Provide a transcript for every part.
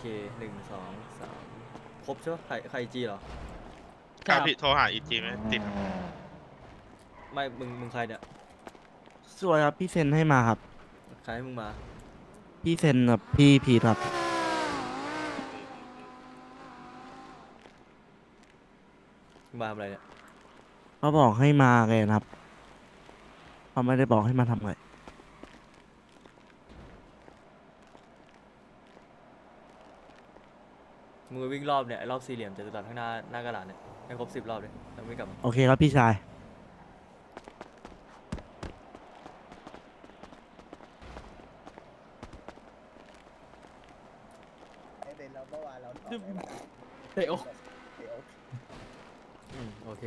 เคหนึ่งสองสามครบใช่ปะใครใครจีเหรอถ้าพี่โทรหาอีจีไหมติดไม่มึงมึงใครเนี่ยสวยครับ พี่เซนให้มาครับ ใครให้มึงมา พี่เซนกับพี่พีทครับ มึงมาทำอะไรเนี่ยเขาบอกให้มาไงนะครับเขาไม่ได้บอกให้มาทำอะไร มึงไปวิ่งรอบเนี่ยไอ้รอบสี่เหลี่ยมจะตัดข้างหน้าหน้ากระดาษเนี่ยให้ครบสิบรอบเลยแล้วไม่กลับมา โอเคครับพี่ชายไอเบนแล้วเมื่อวานเราถอนได้ปะเฮ้ยโอ้เดี๋ยวอืมโอเค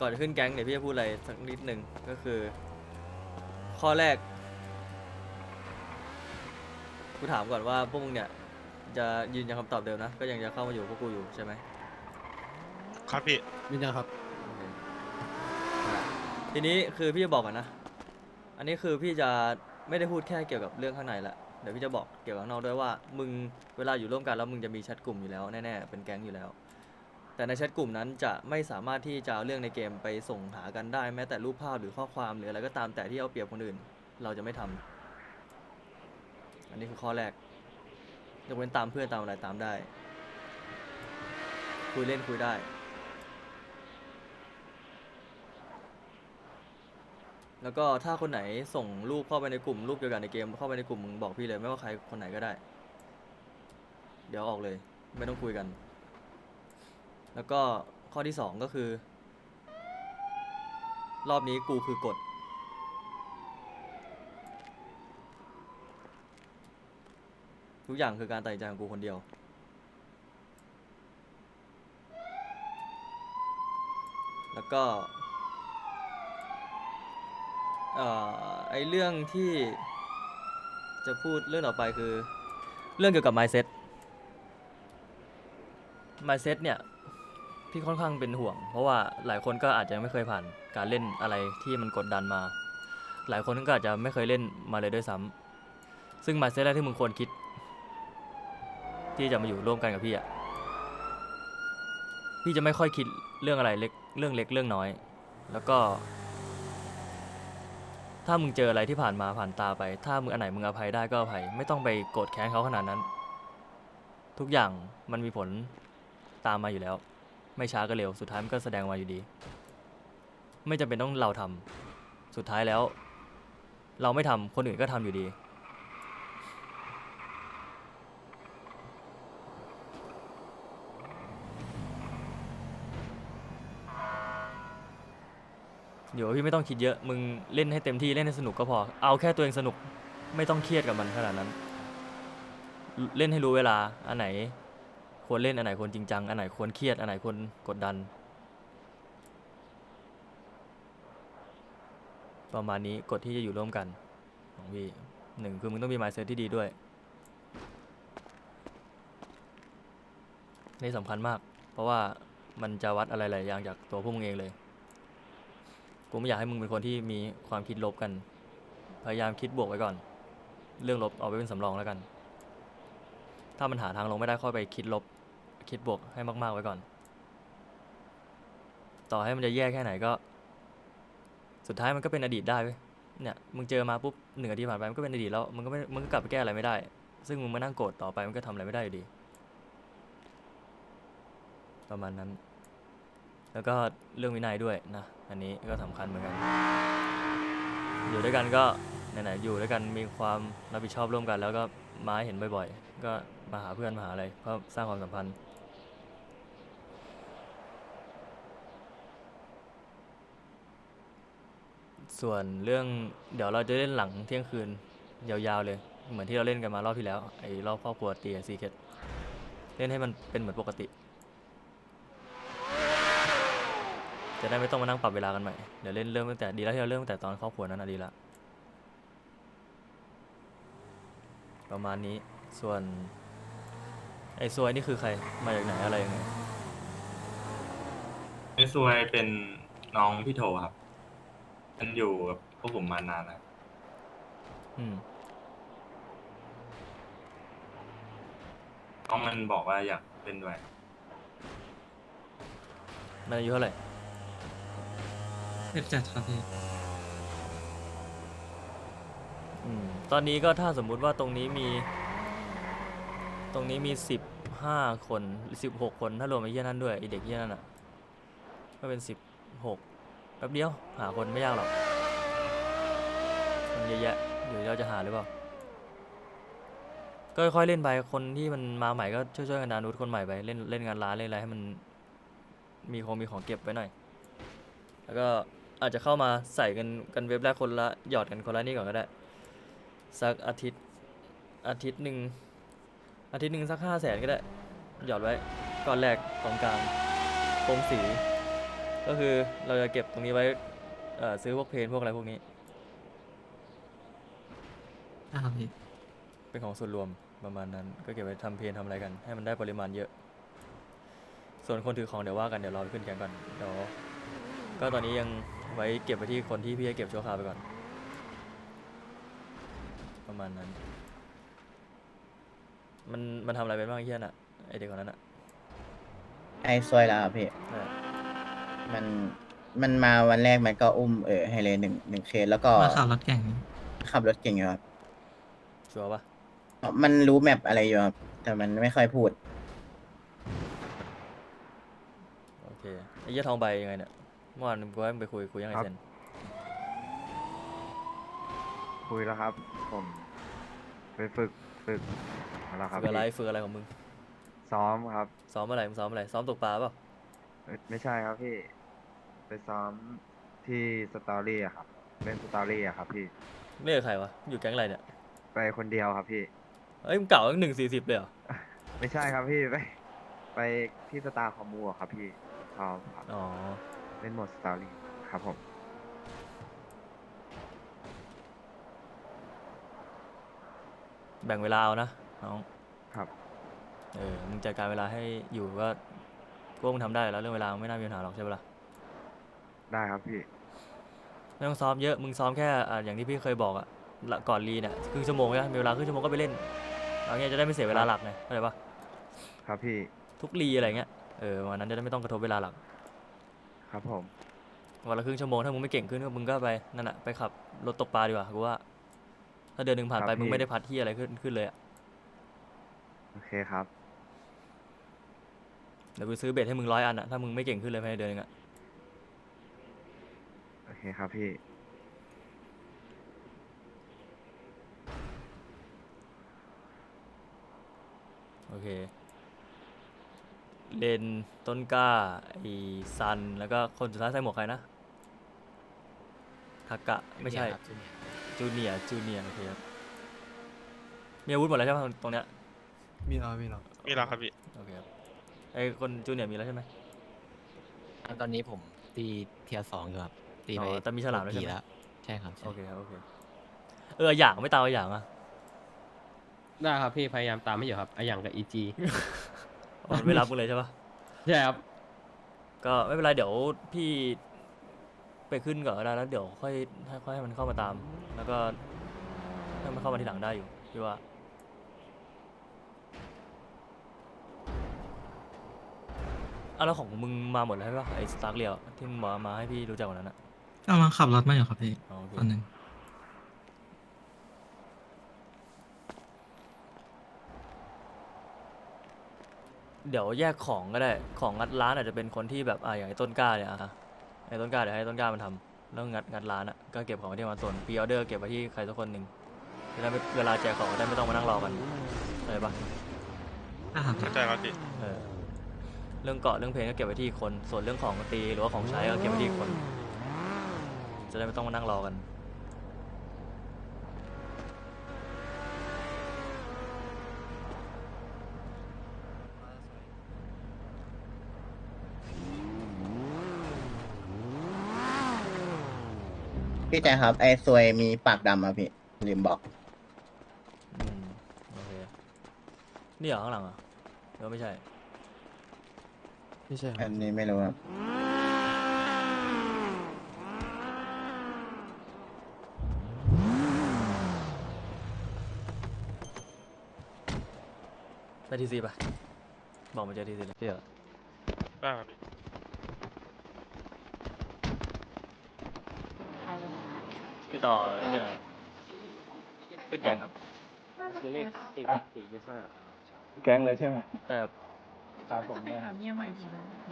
ก่อนจะขึ้นแก๊งเดี๋ยวพี่จะพูดอะไรสักนิดหนึ่งก็คือ ข้อแรก กูถามก่อนว่าพวกมึงเนี่ย จะยืนยันคำตอบเดิมนะ ก็ยังจะเข้ามาอยู่พวกกูอยู่ใช่ไหมครับพี่ ยืนยันครับ โอเคทีนี้คือพี่จะบอกก่อนนะ อันนี้คือพี่จะไม่ได้พูดแค่เกี่ยวกับเรื่องข้างในละ เดี๋ยวพี่จะบอกเกี่ยวกับข้างนอกด้วยว่า มึงเวลาอยู่ร่วมกันแล้วมึงจะมีแชทกลุ่มอยู่แล้วแน่ๆ เป็นแก๊งอยู่แล้ว แต่ในแชทกลุ่มนั้นจะไม่สามารถที่จะเอาเรื่องในเกมไปส่งหากันได้แม้แต่รูปภาพหรือข้อความหรืออะไรก็ตามแต่ที่เอาเปรียบคนอื่น เราจะไม่ทำอันนี้คือข้อแรก ยกเว้นตามเพื่อนตามอะไรตามได้ คุยเล่นคุยได้ แล้วก็ถ้าคนไหนส่งรูปเข้าไปในกลุ่มรูปเดียวกันในเกมเข้าไปในกลุ่มมึงบอกพี่เลยไม่ว่าใครคนไหนก็ได้ เดี๋ยวออกเลย ไม่ต้องคุยกัน แล้วก็ข้อที่สองก็คือ รอบนี้กูคือกฎ ทุกอย่างคือการตัดสินใจของกูคนเดียว แล้วก็ เอ่อ ไอเรื่องที่ จะพูดเรื่องต่อไปคือ เรื่องเกี่ยวกับ mindset mindset เนี่ย พี่ค่อนข้างเป็นห่วง เพราะว่าหลายคนก็อาจจะไม่เคยผ่านการเล่นอะไรที่มันกดดันมา หลายคนก็อาจจะไม่เคยเล่นมาเลยด้วยซ้ำซึ่ง mindset แรกที่มึงควรคิด ที่จะมาอยู่ร่วมกันกับพี่อะพี่จะไม่ค่อยคิดเรื่องอะไรเล็กเรื่องเล็กเรื่องน้อย แล้วก็ ถ้ามึงเจออะไรที่ผ่านมาผ่านตาไป ถ้ามึงอันไหนมึงอภัยได้ก็อภัย ไม่ต้องไปโกรธแค้นเขาขนาดนั้น ทุกอย่างมันมีผลตามมาอยู่แล้ว ไม่ช้าก็เร็วสุดท้ายมันก็แสดงมาอยู่ดี ไม่จำเป็นต้องเราทำสุดท้ายแล้ว เราไม่ทำคนอื่นก็ทำอยู่ดี เดี๋ยวพี่ไม่ต้องคิดเยอะ มึงเล่นให้เต็มที่เล่นให้สนุกก็พอ เอาแค่ตัวเองสนุกไม่ต้องเครียดกับมันขนาดนั้น เล่นให้รู้เวลา อันไหนควรเล่นอันไหนควรจริงจัง อันไหนควรเครียด อันไหนควรกดดัน ประมาณนี้กฎที่จะอยู่ร่วมกันของพี่หนึ่งคือมึงต้องมี mindset ที่ดีด้วย นี่สำคัญมาก เพราะว่ามันจะวัดอะไรหลายอย่างจากตัวพวกมึงเองเลย กูไม่อยากให้มึงเป็นคนที่มีความคิดลบกัน พยายามคิดบวกไว้ก่อน เรื่องลบเอาไว้เป็นสำรองแล้วกัน ถ้ามันหาทางลงไม่ได้ค่อยไปคิดลบ คิดบวกให้มากๆไว้ก่อน ต่อให้มันจะแย่แค่ไหนก็ สุดท้ายมันก็เป็นอดีตได้เว้ยเนี่ยมึงเจอมาปุ๊บหนึ่งอาทิตย์ผ่านไปมันก็เป็นอดีตแล้วมึงก็ไม่มึงก็กลับไปแก้อะไรไม่ได้ ซึ่งมึงมานั่งโกรธต่อไปมันก็ทำอะไรไม่ได้อยู่ดี ประมาณนั้น แล้วก็เรื่องวินัยด้วยนะ อันนี้ก็สำคัญเหมือนกัน อยู่ด้วยกันก็ไหนๆอยู่ด้วยกันมีความรับผิดชอบร่วมกัน แล้วก็มาเห็นบ่อยๆ ก็มาหาเพื่อนมาหาอะไรก็สร้างความสัมพันธ์ส่วนเรื่องเดี๋ยวเราจะเล่นหลังเที่ยงคืน ยาวๆเลย เหมือนที่เราเล่นกันมารอบที่แล้วไอ้รอบครอบครัวตีซีเคทเล่นให้มันเป็นเหมือนปกติ จะได้ไม่ต้องมานั่งปรับเวลากันใหม่เดี๋ยวเล่นเริ่มตั้งแต่ดีแล้วที่เราเริ่มตั้งแต่ตอนครอบครัวนั้นนะดีละประมาณนี้ส่วนไอ้ซวยนี่คือใครมาจากไหนอะไรยังไงไอ้ซวยเป็นน้องพี่โทครับมันอยู่กับพวกผมมานานแล้วอืมน้องมันบอกว่าอยากเล่นด้วยมันอายุเท่าไหร่ สิบเจ็ดครับพี่อืมตอนนี้ก็ถ้าสมมุติว่าตรงนี้มี ตรงนี้มีสิบห้าคนสิบหกคนถ้ารวมไอ้เหี้ยนั่นด้วยไอ้เด็กเหี้ยนั่นอะก็เป็นสิบหกแป๊บเดียว หาคนไม่ยากหรอกมันเยอะแยะอยู่ที่เราจะหาหรือเปล่า ก็ค่อยๆเล่นไปคนที่มันมาใหม่ก็ช่วยๆกันดานุษคนใหม่ไปเล่นเล่นงานร้านเล่นอะไรให้มัน มีของมีของเก็บไว้หน่อย แล้วก็ อาจจะเข้ามาใส่กันกันเว็บแรกคนละหยอดกันคนละนี่ก่อนก็ได้ สักอาทิตย์อาทิตย์หนึ่งอาทิตย์หนึ่งสักห้าแสนก็ได้ หยอดไว้ก้อนแรกกองกลางโปรงสี ก็คือเราจะเก็บตรงนี้ไว้เอ่อซื้อพวกเพนพวกอะไรพวกนี้ได้ครับพี่เป็นของส่วนรวมประมาณนั้น ก็เก็บไว้ทำเพนทำอะไรกัน ให้มันได้ปริมาณเยอะ ส่วนคนถือของเดี๋ยวว่ากันเดี๋ยวรอขึ้นแกงก่อนเดี๋ยวก็ตอนนี้ยัง ไว้เก็บไปที่คนที่พี่ให้เก็บชั่วคราวไปก่อน ประมาณนั้น มันมันทำอะไรเป็นบ้างไอ้เฮียน่ะไอเด็กคนนั้นอะไอ้ซวยแล้วครับพี่นั่นแหละมันมันมาวันแรกมันก็อุ้มเออให้เลยหนึ่งหนึ่งเคสแล้วก็มาขับรถแข่งนี่ขับรถเก่งอยู่ครับ ชัวร์ปะมันรู้แมปอะไรอยู่ครับ แต่มันไม่ค่อยพูด โอเคไอ้เหี้ยทองใบยังไงเนี่ย เมื่อวานกูให้มึงไปคุยคุยยังไงครับเซนคุยแล้วครับ ผม ไปฝึกฝึกมาแล้วครับฝึกอะไรพี่ฝึกอะไรของมึง ซ้อมครับซ้อมอะไรมึงซ้อมอะไรซ้อมตกปลาเปล่าเอ้ยไม่ใช่ครับพี่ ไปซ้อมที่สตอรี่อะครับเล่นสตอรี่อะครับ พี่เรียกใครวะอยู่แก๊งอะไรเนี่ยไปคนเดียวครับพี่ เอ้ยมึงเก่าตั้งหนึ่งสี่สิบเลยเหรอไม่ใช่ครับพี่ไป ไปที่สตาร์คอมมูอะครับพี่ซ้อมครับ อ๋อ เล่นโหมดสตอรี่ครับผม แบ่งเวลาเอานะน้อง ครับ เออ มึงจัดการเวลาให้อยู่ก็พวกมึงทำได้แล้วเรื่องเวลาไม่น่ามีปัญหาหรอกใช่ปะล่ะ ได้ครับพี่ ไม่ต้องซ้อมเยอะ มึงซ้อมแค่อ่าอย่างที่พี่เคยบอกอะละก่อนรีเนี่ยครึ่งชั่วโมงใช่ไหมมีเวลาครึ่งชั่วโมงก็ไปเล่นเอาเงี้ยจะได้ไม่เสียเวลาหลักไงเข้าใจปะครับพี่ ทุกรีอะไรเงี้ย เออวันนั้นจะได้ไม่ต้องกระทบเวลาหลัก ครับผม วันละครึ่งชั่วโมงถ้ามึงไม่เก่งขึ้นก็มึงก็ไปนั่นอะไปขับรถตกปลาดีกว่ากูว่า ถ้าเดือนหนึ่งผ่านไปครับมึงพี่ไม่ได้พัดที่อะไรขึ้นขึ้นเลยอะโอเคครับ เดี๋ยวกูซื้อเบ็ดให้มึงร้อยอันอะถ้ามึงไม่เก่งขึ้นเลยภายในเดือนหนึงอะโอเคครับพี่ โอเค เลนต้นกล้าไอซันแล้วก็คนสุดท้ายใส่หมวกใครนะทากะไม่ใช่จูเนียร์จูเนียร์โอเคครับมีอาวุธหมดแล้วใช่ไหมตรงเนี้ยมีเรามีเรามีแล้วครับพี่โอเคครับไอคนจูเนียร์มีแล้วใช่ไหมอะตอนนี้ผมตีเทียร์สองอยู่ครับตีไปอ๋อแต่มีฉลามแล้วใช่กี่ไหมแล้วใช่ครับใช่โอเคครับโอเคเอออย่างไม่ตามเอาอย่างอะได้ครับพี่พยายามตามไม่อยู่ครับไอะอย่างกับอีจี อ๋อไม่รับมึงเลยใช่ปะใช่ครับ ก็ไม่เป็นไรเดี๋ยวพี่ไปขึ้นก่อนก็ได้แล้วเดี๋ยวค่อยให้ค่อยให้มันเข้ามาตาม แล้วก็ให้มันเข้ามาทีหลังได้อยู่พี่ว่า อะแล้วของมึงมาหมดแล้วใช่ปะไอ้สตาร์เรียวที่มึงมามาให้พี่รู้จักวันนั้นอะก็มาขับรถมาอยู่ครับพี่อ๋อโอเค ตอนหนึ่ง เดี๋ยวแยกของก็ได้ ของงัดร้านอาจจะเป็นคนที่แบบอ่าอย่างไอ้ต้นกล้าเนี่ยอะไอ้ต้นกล้าเดี๋ยวให้ต้นกล้ามันทำแล้วงัดงัดร้านอะก็เก็บของไว้ที่มาส่วนพรีออเดอร์เก็บไว้ที่ใครสักคนหนึ่งจะได้ไม่เวลาแจกของจะได้ไม่ต้องมานั่งรอกันอะไรปะได้ครับเข้าใจครับพี่เออเรื่องเกาะเรื่องเพลงก็เก็บไว้ที่คน ส่วนเรื่องของตีหรือว่าของใช้ก็เก็บไว้ที่คน จะได้ไม่ต้องมานั่งรอกัน พี่แจ๊คครับ ไอ้ซวยมีปากดำอะพี่ลืมบอก อืมโอเคนี่เหรอข้างหลังเหรอะหรือว่าไม่ใช่ ไม่ใช่อันนี้ไม่รู้ครับโไปทีซีปะบอกมาเจอทีซีเลย เชื่อ ได้ครับพี่ พี่ ต่อเนี่ยขึ้นแกงครับเลขสี่สี่ยี่ห้าแก๊งเลยใช่ไหมแต่ครับผมได้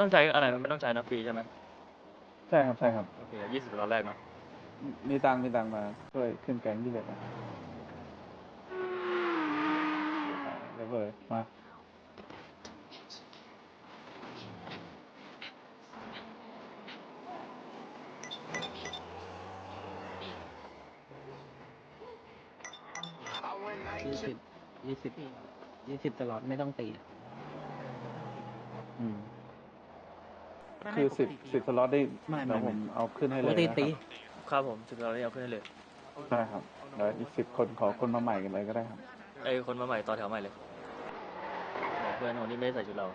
ต้องใช้อะไรมันไม่ต้องใช้นะฟรีใช่ไหมใช่ครับใช่ครับ โอเคยี่สิบตอนแรกเนาะมีตังค์มีตังค์มาช่วยขึ้นแก๊งที่เหลือเดี๋ยวเบิร์มา ยี่สิบยี่สิบยี่สิบตลอดไม่ต้องตีอืมคือสิบสิบสล็อตได้ไม่ไม่ เดี๋ยวผมเอาขึ้นให้ปเลกยตินะคตีรับครับผมสิบตอนนี้เอาขึ้นให้เลยใช่ครับเดี๋ยวอีกสิบคนขอคนมาใหม่กันเลยก็ได้ครับ ไอ้คนมาใหม่ต่อแถวใหม่เลยบอกเพื่อนคนที่ไม่ได้ใส่ชุดเรา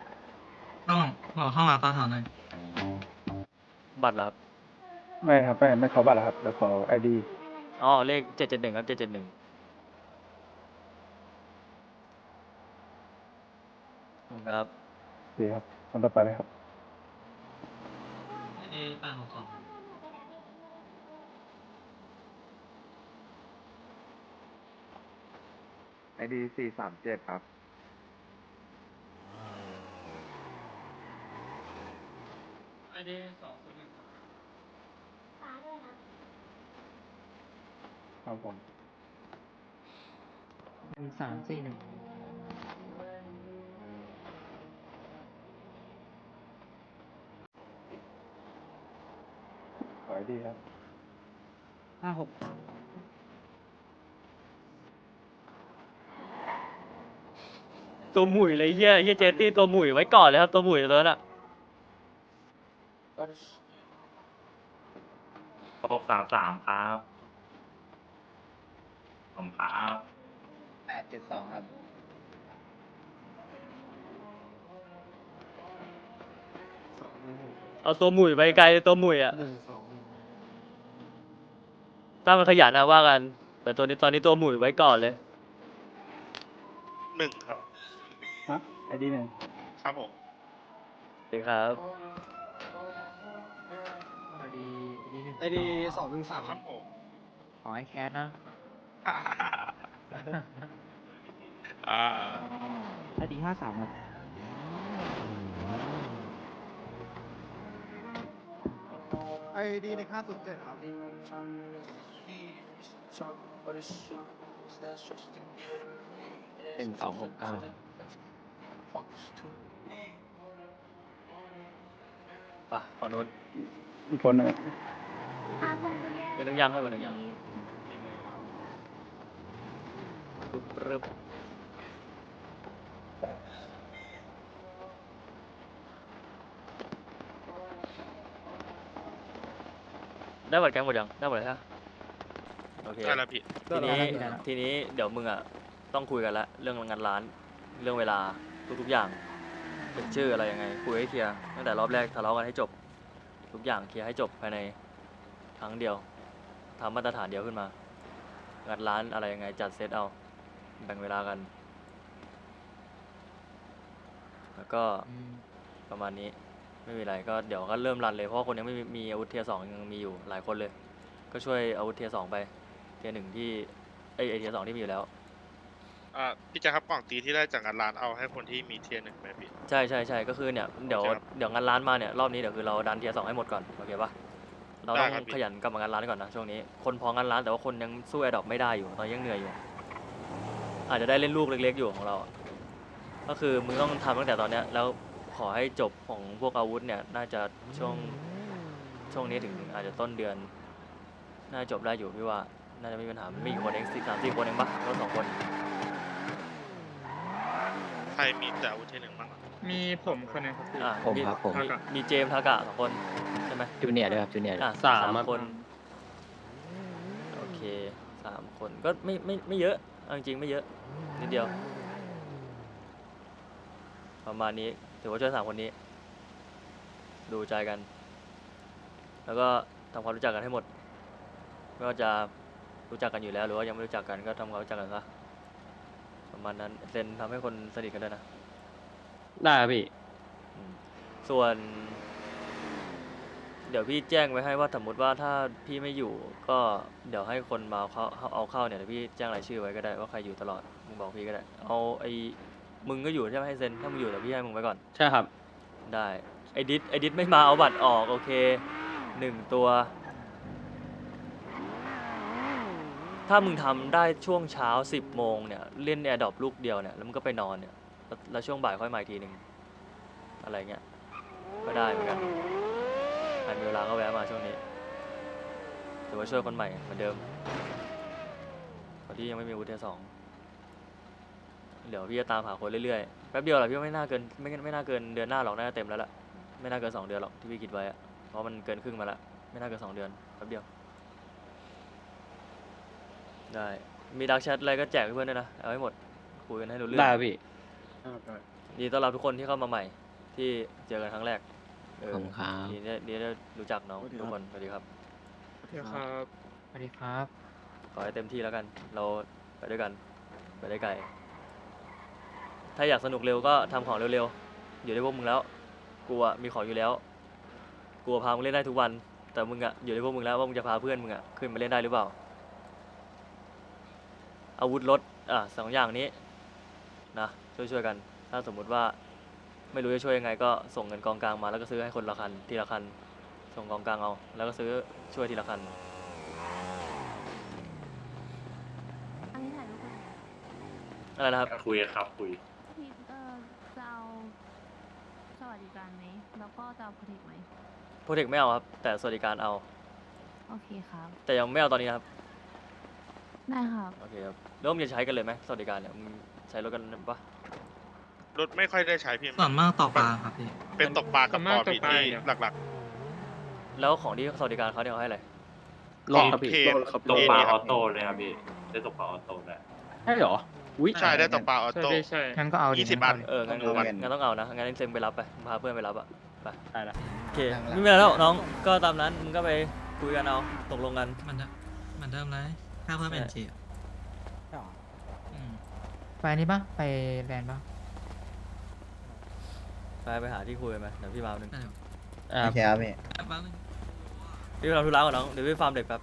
ต้องรอเข้ามาต้าถามหน่อยบัตรเหรอครับไม่ครับไม่ไม่ขอบัตรแล้วครับเดี๋ยวขอไอดีอ๋อเลขเจ็ดเจ็ดหนึ่งครับเจ็ดเจ็ดหนึ่ง ครับดีครับคนต่อไปเลยครับเอ๊ะป้าของของไอดีสี่สามเจ็ดครับ ไอเดีสองหนึ่งครับผมหนึ่งสามสี่หนึ่ง ขอไอ ดีครับห้าหกตัวหมุยเลยเฮียเฮียเจตี้ตัวหมุยไว้ก่อนเลยครับตัวหมุยตัวนั้นอะหกสามสามครับผมครับแปดเจ็ดสองครับ เอาตัวหมุยไปไกลเลยตัวหมุยอะหนึ่งสอง ถ้ามันขยันนะว่ากัน แต่ตัวนี้ตอนนี้ตัวหมุยไว้ก่อนเลย หนึ่งครับ ฮะไอดีหนึ่งครับผม สวัสดีครับไอดีไอดีหนึ่งไอดีสองหนึ่งสามครับผม ขอให้แคสนะ อ่าไอดีห้าสามครับไอดีในค่าสุดเจ็ดครับ หนึ่งสองหกเก้าป่ะฝั่งนู้นอีกคนหนึงเป็นหนึ่งยังให้เป็นหนึ่งยังปึ๊บปึ๊บได้บัตรแกงหมดยังได้หมดเลยฮะ โอเค ได้แล้วพี่ทีนี้ทีนี้เดี๋ยวมึงอะต้องคุยกันละเรื่องงานร้าน เรื่องเวลาทุกๆอย่าง เป็นชื่ออะไรยังไง คุยให้เคลียร์ตั้งแต่รอบแรกทะเลาะกันให้จบ ทุกอย่างเคลียร์ให้จบภายในครั้งเดียวทำมาตรฐานเดียวขึ้นมางานร้านอะไรยังไงจัดเซตเอา แบ่งเวลากัน แล้วก็ประมาณนี้ไม่มีอะไรก็เดี๋ยวก็เริ่มรันเลยเพราะว่าคนยังไม่มีมีอาวุธเทียร์สองยังมีอยู่หลายคนเลย ก็ช่วยอาวุธเทียร์สองไป เทียร์หนึ่งที่เอยเอยเทียร์สองที่มีอยู่แล้ว อ่าพี่แจะครับกล่องตีที่ได้จากงานร้านเอาให้คนที่มีเทียร์หนึ่งไหมพี่ ใช่ใช่ใช่ก็คือเนี่ยเดี๋ยวครับเดี๋ยวงานร้านมาเนี่ยรอบนี้เดี๋ยวคือเราดันเทียร์สองให้หมดก่อนโอเคปะเราได้ต้องครับพี่ ขยันกลับมางานร้านก่อนนะช่วงนี้คนพองานร้านแต่ว่าคนยังสู้แอดดอกไม่ได้อยู่ตอนนยังเหนื่อยอยู่ อาจจะได้เล่นลูกเล็ก ๆ อยู่ของเราอะก็คือมึงต้องทำตั้งแต่ตอนเนี้ยแล้วขอให้จบของพวกอาวุธเนี่ยน่าจะช่วงช่วงนี้ถึงอาจจะต้นเดือน น่าจะจบได้อยู่พี่ว่า น่าจะไม่มีปัญหาไม่มีกี่คนเองสี่สามสี่คนเองปะรถสองคน ใครมีแต่อาวุธเทียร์หนึ่งบ้างอะมีผมคนนึงครับพี่ อะผมมีครับผมมีมีเจมส์ทากะสองคนใช่ไหม จูเนียร์ด้วยครับจูเนียร์อะสามสามครับ คน โอเคสามคนก็ไม่ไม่ไม่เยอะเอาจริงๆไม่เยอะนิดเดียว ประมาณนี้ถือว่าช่วยสามคนนี้ ดูใจกัน แล้วก็ทำความรู้จักกันให้หมดไม่ว่าจะ รู้จักกันอยู่แล้วหรือว่ายังไม่รู้จักกันก็ทำความรู้จักกันซะประมาณมาณนั้นเซ็นทำให้คนสนิทกันด้วยนะได้ครับพี่ อืมส่วน เดี๋ยวพี่แจ้งไว้ให้ว่าสมมติว่าถ้าพี่ไม่อยู่ก็เดี๋ยวให้คนมาเอาเข้าเอาเข้าเนี่ยเดี๋ยวพี่แจ้งรายชื่อไว้ก็ได้ว่าใครอยู่ตลอดมึงบอกพี่ก็ได้ เอาไอ้มึงก็อยู่ใช่ไหมให้เซ็นถ้ามึงอยู่เดี๋ยวพี่ให้มึงไว้ก่อน ใช่ครับ ได้ไอดิสไอดิสไม่มาเอาบัตรออกโอเคหนึ่งตัว ถ้ามึงทำได้ช่วงเช้าสิบโมงเนี่ยเล่นแอร์ดรอปลูกเดียวเนี่ยแล้วมึงก็ไปนอนเนี่ยแล้วแล้วช่วงบ่ายค่อยมาอีกทีหนึ่งอะไรเงี้ยก็ได้เหมือนกันใครมีเวลาก็แวะมาช่วงนี้ถือว่าช่วยคนใหม่เหมือนเดิมคนที่ยังไม่มีวุฒิสองเดี๋ยวพี่จะตามหาคนเรื่อยๆแป๊บเดียวแหละพี่ว่าไม่น่าเกินไม่ไม่น่าเกินเดือนหน้าหรอกน่าจะเต็มแล้วล่ะไม่น่าเกินสองเดือนหรอกที่พี่คิดไว้อะเพราะมันเกินครึ่งมาแล้วไม่น่าเกินสองเดือนแป๊บเดียว ได้ มีดักแชทอะไรก็แจกให้เพื่อนด้วยนะ เอาให้หมด คุยกันให้รู้เรื่องได้ครับพี่ยินดีต้อนรับทุกคนที่เข้ามาใหม่ ที่เจอกันครั้งแรกเออขอบคุณครับ ดีได้ดีได้รู้จักน้องทุกคนสวัสดีครับ ครับสวัสดีครับ ขอให้เต็มที่แล้วกัน เราไปด้วยกัน ไปได้ไกล ถ้าอยากสนุกเร็วก็ทำของเร็วๆ อยู่ในพวกมึงแล้ว กูอะมีของอยู่แล้ว กูอะพามึงเล่นได้ทุกวัน แต่มึงอะอยู่ในพวกมึงแล้วว่ามึงจะพาเพื่อนมึงอะขึ้นมาเล่นได้หรือเปล่า อาวุธรถอะสองอย่างนี้นะช่วยช่วยๆกัน ถ้าสมมุติว่าไม่รู้จะช่วยยังไงก็ส่งเงินกองกลางมาแล้วก็ซื้อให้คนละคันทีละคัน ส่งกองกลางเอา แล้วก็ซื้อช่วยทีละคันอันนี้ถ่ายรูปกันอะไรนะครับ คุยครับคุย พี่เออจะเอาสวัสดิการไหม แล้วก็จะเอาโปรเทคไหม โปรเทคไม่เอาครับ แต่สวัสดิการเอา โอเคครับ แต่ยังไม่เอาตอนนี้นะครับ ได้ครับ โอเคครับแล้วมึงจะใช้กันเลยไหมสวัสดิการเนี่ยมึงใช้รถกันปะ รถไม่ค่อยได้ใช้พี่ส่วนมากต่อปลาครับพี่เป็นตกปลากับปอพี่ที่หลักแล้วของที่สวัสดิการเขาเนี่ยเขาให้อะไรๆรถครับพี่เพจตกปลาเออคอรับโต้เลยครับพี่ ได้ตกปลาออโต้ได้ใช่เหรอ อุ้ยใช่ได้ตกปลาออโต้งั้นก็เอาดิยี่สิบบาทเอองั้นต้องดูกัน งั้นต้องเอานะงั้นเซ็งไปรับไปมึงพาเพื่อนไปรับอะไปได้ละ โอเคไม่มีอะไรแล้วน้องก็ตามนั้นมึงก็ไปคุยกันเอาตกลงกัน มันเหมือนเดิมเลย แค่เพิ่มเป็นจีไปนี่ปะไปแลนด์ปะไปไปหาที่คุยกันไหมเดี๋ยวพี่มาหนึ่งอ่าโอเคครับพี่พี่ไปทำธุระก่อนน้องเดี๋ยวพี่ฟาร์มเด็กแป๊บ